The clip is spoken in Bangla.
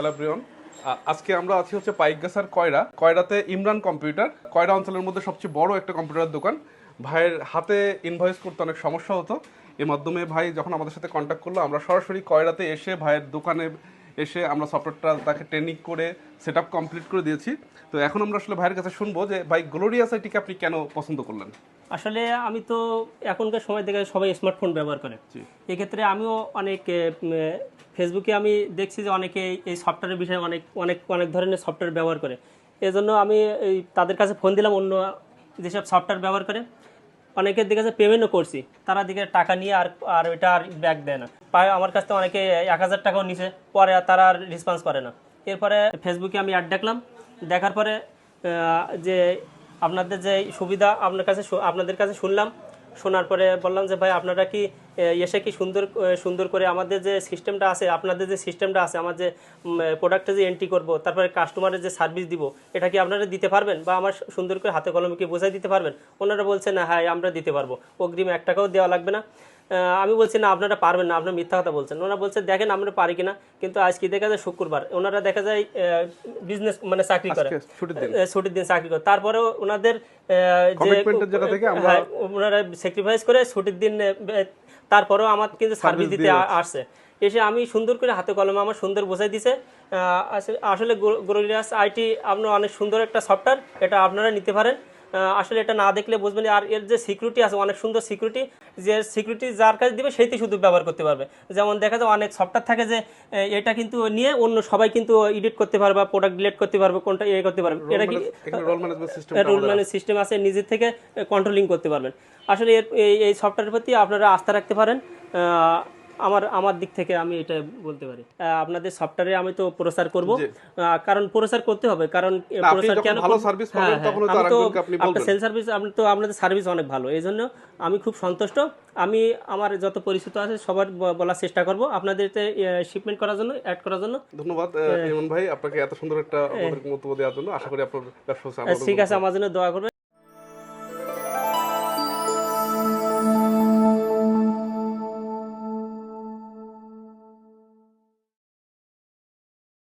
হ্যালো ব্রিয়ন আজকে আমরা আছি হচ্ছে পাইকগাছার কয়রা। কয়রাতে ইমরান কম্পিউটার। কয়রা অঞ্চলের মধ্যে সবচেয়ে বড় একটা কম্পিউটার দোকান। ভাইয়ের হাতে ইনভয়েস করতে অনেক সমস্যা হতো। এর মাধ্যমে ভাই যখন আমাদের সাথে কন্ট্যাক্ট করল, আমরা সরাসরি কয়রাতে এসে ভাইয়ের দোকানে এসে আমরা সফটওয়্যারটা তাকে ট্রেনিং করে সেট আপ কমপ্লিট করে দিয়েছি। তো এখন আমরা আসলে ভাইয়ের কাছে শুনব যে ভাই গ্লোরিয়াস আইটিকে আপনি কেন পছন্দ করলেন? আসলে আমি তো এখনকার সময় থেকে সবাই স্মার্টফোন ব্যবহার করে। এক্ষেত্রে আমিও অনেক ফেসবুকে আমি দেখছি যে অনেকে এই সফটওয়্যারের বিষয়ে অনেক অনেক অনেক ধরনের সফটওয়্যার ব্যবহার করে। এজন্য আমি এই তাদের কাছে ফোন দিলাম অন্য যেসব সফটওয়্যার ব্যবহার করে। অনেকের দিকে আছে পেমেন্টও করছি। তারা দিকে টাকা নিয়ে আর আর ওইটা আর ব্যাক দেয় না। আমার কাছ থেকে অনেকে এক হাজার টাকাও নিছে, পরে তারা আর রেসপন্স করে না। এরপরে ফেসবুকে আমি অ্যাড দেখলাম। দেখার পরে যে আপনাদের যে সুবিধা আপনার কাছে আপনাদের কাছে শুনলাম। শোনার পরে বললাম যে, ভাই, আপনারা কি এসে কি সুন্দর সুন্দর করে আমাদের যে সিস্টেমটা আছে আপনাদের যে সিস্টেমটা আছে আমার যে প্রোডাক্টে যে এন্ট্রি করব তারপরে কাস্টমারের যে সার্ভিস দিব এটা কি আপনারা দিতে পারবেন? বা আমার সুন্দর করে হাতে কলমে কি বোঝাই দিতে পারবেন? ওনারা বলছেন না হ্যাঁ আমরা দিতে পারব। অগ্রিম এক টাকাও দেওয়া লাগবে না। আমি বলছি না আপনারা পারবেন না আপনার মিথ্যা কথা বলছেন। ওনারা বলছে দেখেন আমরা পারি কিনা। কিন্তু আজকে দেখা যায় শুক্রবার ওনারা দেখা যায় বিজনেস মানে চাকরি করে। ছুটির দিন। চাকরি করে। তারপরেও ওনাদের যে হ্যাঁ, ওনারা স্যাক্রিফাইস করে ছুটির দিন তারপরেও আমার কিন্তু সার্ভিস দিতে আসছে। এসে আমি সুন্দর করে হাতে কলমে আমার সুন্দর বোঝাই দিছে। আসলে- আসলে গ্লোরিয়াস আইটি আপনার অনেক সুন্দর একটা সফটওয়্যার এটা আপনারা নিতে পারেন। আসলে এটা না দেখলে বুঝবেন আর এর যে সিকিউরিটি আছে অনেক সুন্দর সিকিউরিটি যে সিকিউরিটি যার কাছে দিবে সেইটি শুধু ব্যবহার করতে পারবে। যেমন দেখা যায় অনেক সফটওয়্যার থাকে যে এটা কিন্তু নিয়ে অন্য সবাই কিন্তু এডিট করতে পারবে বা প্রোডাক্ট ডিলিট করতে পারবে কোনটা ইয়ে করতে পারবে। এটা কি role management system rule manage system আছে নিজের থেকে কন্ট্রোলিং করতে পারবেন। আসলে এর এই এই সফটওয়্যারের প্রতি আপনারা আস্থা রাখতে পারেন। আমার আমার দিক থেকে আমি এটা বলতে পারি। আপনাদের সফটওয়্যারে আমি তো প্রচার করব। কারণ প্রচার করতে হবে কারণ যখন কেন ভালো service হ্যাঁ, পাবেন, হ্যাঁ, তখন তো আরেকজনকে আপনি বলবেন। সেল সার্ভিস আপনি তো আপনাদের সার্ভিস অনেক ভালো এই জন্য আমি খুব সন্তুষ্ট। আমি আমার যত পরিচিত আছে সবার বলার চেষ্টা করব আপনাদের শিপমেন্ট করার জন্য অ্যাড করার জন্য। ধন্যবাদ ইমন ভাই আপনাকে এত সুন্দর একটা আমাদের মন্তব্য দেওয়ার জন্য। আশা করি আপনার ব্যবসা ঠিক আছে আমার জন্য দোয়া করবে